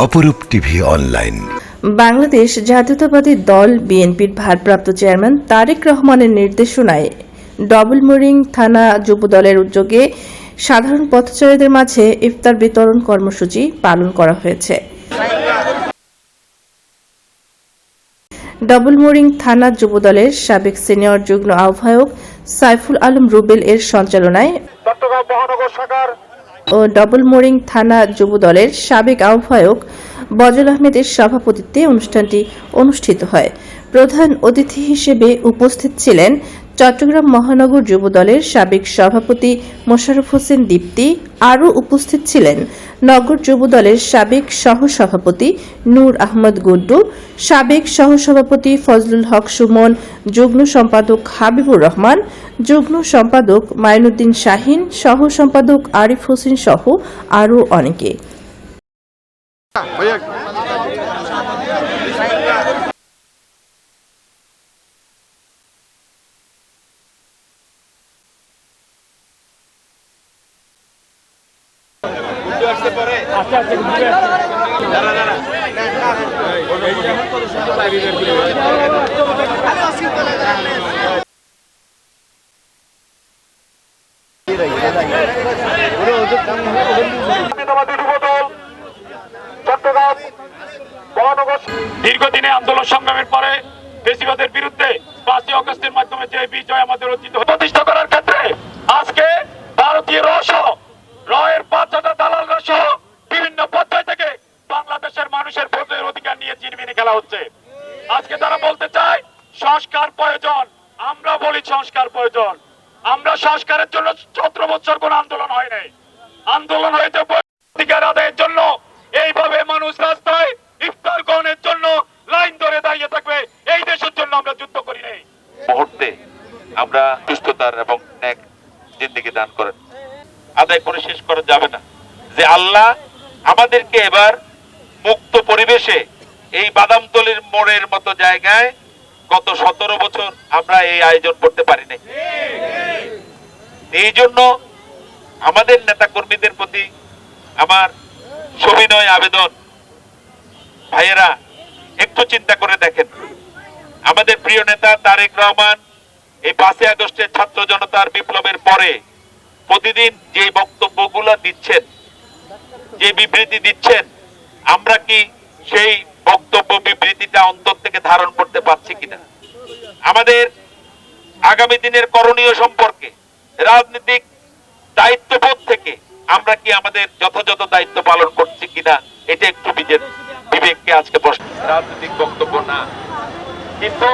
অপরূপ TV online. Bangladesh জাতীয়তাবাদী দল বিএনপির ভারপ্রাপ্ত চেয়ারম্যান তারেক রহমানের নির্দেশনায় ডবলমোরিং থানা যুবদলের উদ্যোগে সাধারণ পথচারীদের মাঝে ইফতার বিতরণ কর্মসূচি পালন করা হয়েছে। ডবলমোরিং থানা যুবদলের সাবেক সিনিয়র যুগ্ম আহ্বায়ক সাইফুল আলম রুবেল এর সঞ্চালনায় চট্টগ্রাম মহানগর শাখার ও ডবলমোরিং থানা যুবদলের সাবেক আহ্বায়ক বজল আহমেদের সভাপতিত্বে অনুষ্ঠানটি অনুষ্ঠিত হয়। প্রধান অতিথি হিসেবে উপস্থিত ছিলেন চট্টগ্রাম মহানগর যুবদলের সাবেক সভাপতি মোশাররফ হোসেন দীপ্তি আরও উপস্থিত ছিলেন। নগর যুবদলের সাবেক সহসভাপতি নূর আহমদ গুড্ডু, সাবেক সহসভাপতি ফজলুল হক সুমন, যুগ্ম সম্পাদক হাবিবুর রহমান, যুগ্ম সম্পাদক মাইনুদ্দিন শাহিন সহ সম্পাদক আরিফ হোসেন সহ আরও অনেকে জাতীয়তাবাদী যুবদল চট্টগ্রাম মহানগর দীর্ঘদিনে আন্দোলন সংগ্রামের পরে বেশিবাদের বিরুদ্ধে পাঁচই অগস্টের মাধ্যমে যে বিজয় আমাদের অর্জিত প্রতিষ্ঠা করার ক্ষেত্রে আজকে ভারতীয় রস রয়ের পাঁচটা খেলা হচ্ছে। আজকে তারা বলতে চায়, সংস্কার প্রয়োজন। আমরা বলি সংস্কার প্রয়োজন। আমরা সংস্কারের জন্য সতেরো বছর কোন আন্দোলন হয় নাই। আন্দোলন হয়েছে অধিকার আদায়ের জন্য। এইভাবে মানুষ রাস্তায় ইফতার গ্রহণের জন্য লাইন ধরে দাঁড়িয়ে থাকবে। এই দেশের জন্য আমরা যুদ্ধ করি নাই। মুহূর্তে আমরা সুস্থতার এবং জিন্দিগি দান করেন। আদায় করে শেষ করা যাবে না। যে আল্লাহ আমাদেরকে এবার মুক্ত পরিবেশে এই বাদামতলির মোড়ের মতো জায়গায় গত সতেরো বছর আমরা এই আয়োজন করতে পারি নাই এই জন্য আমাদের নেতা কর্মীদের প্রতি আমার সবিনয় আবেদন। ভাইয়েরা, একটু চিন্তা করে দেখেন। আমাদের প্রিয় নেতা তারেক রহমান এই পাঁচই আগস্টের ছাত্র জনতার বিপ্লবের পরে প্রতিদিন যে বক্তব্যগুলো দিচ্ছেন, যে বিবৃতি দিচ্ছেন, আমরা কি সেই বক্তব্য বিবৃতিটা অন্তর থেকে ধারণ করতে পারছি কিনা? আমাদের আগামী দিনের করণীয় সম্পর্কে, রাজনৈতিক দায়িত্ববোধ থেকে আমরা কি আমাদের যথাযথ দায়িত্ব পালন করছি কিনা, এটা একটু নিজের বিবেককে আজকে প্রশ্ন। রাজনৈতিক বক্তব্য না, কিন্তু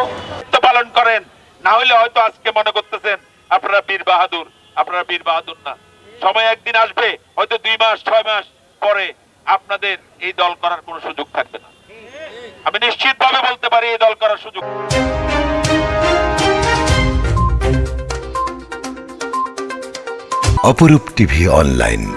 পালন করেন, না হলে হয়তো আজকে মনে করতেছেন, আপনারা বীর বাহাদুর, আপনারা বীর বাহাদুর না। সময় একদিন আসবে, হয়তো দুই মাস, ছয় মাস পরে আপনাদের এই দল করার কোনো সুযোগ থাকবে না। আমি নিশ্চিতভাবে বলতে পারি, এই দল করার সুযোগ অপরূপ টিভি অনলাইন।